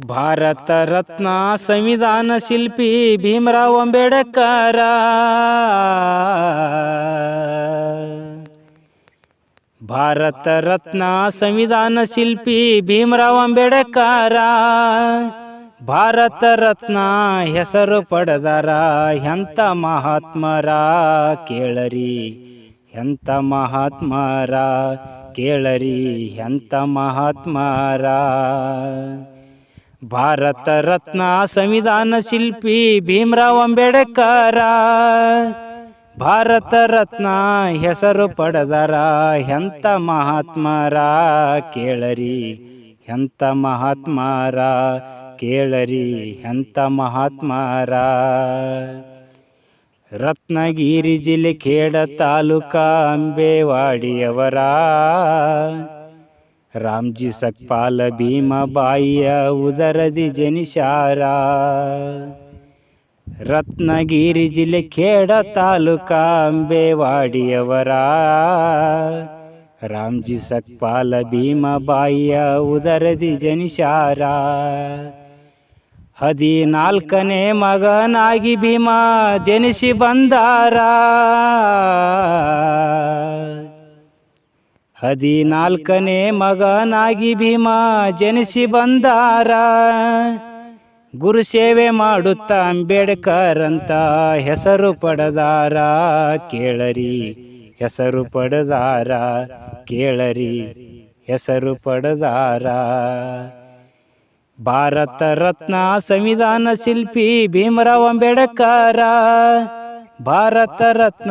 ಭಾರತ ರತ್ನ ಸಂವಿಧಾನ ಶಿಲ್ಪಿ ಭೀಮರಾವ್ ಅಂಬೇಡ್ಕರ. ಭಾರತ ರತ್ನ ಸಂವಿಧಾನ ಶಿಲ್ಪಿ ಭೀಮರಾವ್ ಅಂಬೇಡ್ಕರ. ಭಾರತ ರತ್ನ ಹೆಸರು ಪಡೆದರ ಎಂಥ ಮಹಾತ್ಮರ ಕೇಳರಿ, ಎಂಥ ಮಹಾತ್ಮರ ಕೇಳರಿ, ಎಂಥ ಮಹಾತ್ಮರ. ಭಾರತ ರತ್ನ ಸಂವಿಧಾನ ಶಿಲ್ಪಿ ಭೀಮರಾವ್ ಅಂಬೇಡ್ಕರ. ಭಾರತ ರತ್ನ ಹೆಸರು ಪಡೆದರ ಎಂಥ ಮಹಾತ್ಮರ ಕೇಳರಿ ಎಂಥ ಮಹಾತ್ಮರ ಕೇಳರಿ ಎಂಥ ಮಹಾತ್ಮರ. ರತ್ನಗಿರಿ ಜಿಲ್ಲೆ ಖೇಡ ತಾಲೂಕ ಅಂಬೇವಾಡಿಯವರ. ರಾಮ್ಜಿ ಸಕ್ಪಾಲ ಭೀಮ ಬಾಯಿಯ ಉದರದಿ ಜನಿಶಾರ. ರತ್ನಗಿರಿ ಜಿಲ್ಲೆ ಖೇಡ ತಾಲೂಕ ಅಂಬೇವಾಡಿಯವರ. ರಾಮ್ಜಿ ಸಕ್ಪಾಲ ಭೀಮ ಬಾಯಿಯ ಉದರದಿ ಜನಿಶಾರ. ಹದಿನಾಲ್ಕನೇ ಮಗನಾಗಿ ಭೀಮ ಜನಿಸಿ ಬಂದಾರ. ಹದಿನಾಲ್ಕನೇ ಮಗನಾಗಿ ಭೀಮ ಜನಿಸಿ ಬಂದಾರ. ಗುರು ಸೇವೆ ಮಾಡುತ್ತಾ ಅಂಬೇಡ್ಕರ್ ಅಂತ ಹೆಸರು ಪಡೆದಾರ. ಕೇಳರಿ, ಹೆಸರು ಪಡೆದಾರ. ಕೇಳರಿ, ಹೆಸರು ಪಡೆದಾರ. ಭಾರತ ರತ್ನ ಸಂವಿಧಾನ ಶಿಲ್ಪಿ ಭೀಮರಾವ್ ಅಂಬೇಡ್ಕರ. ಭಾರತ ರತ್ನ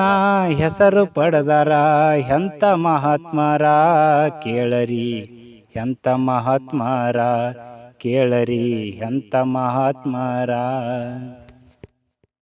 ಹೆಸರು ಪಡೆದರ ಎಂಥ ಮಹಾತ್ಮರ ಕೇಳರಿ ಎಂಥ ಮಹಾತ್ಮರ ಕೇಳರಿ ಎಂಥ ಮಹಾತ್ಮರ.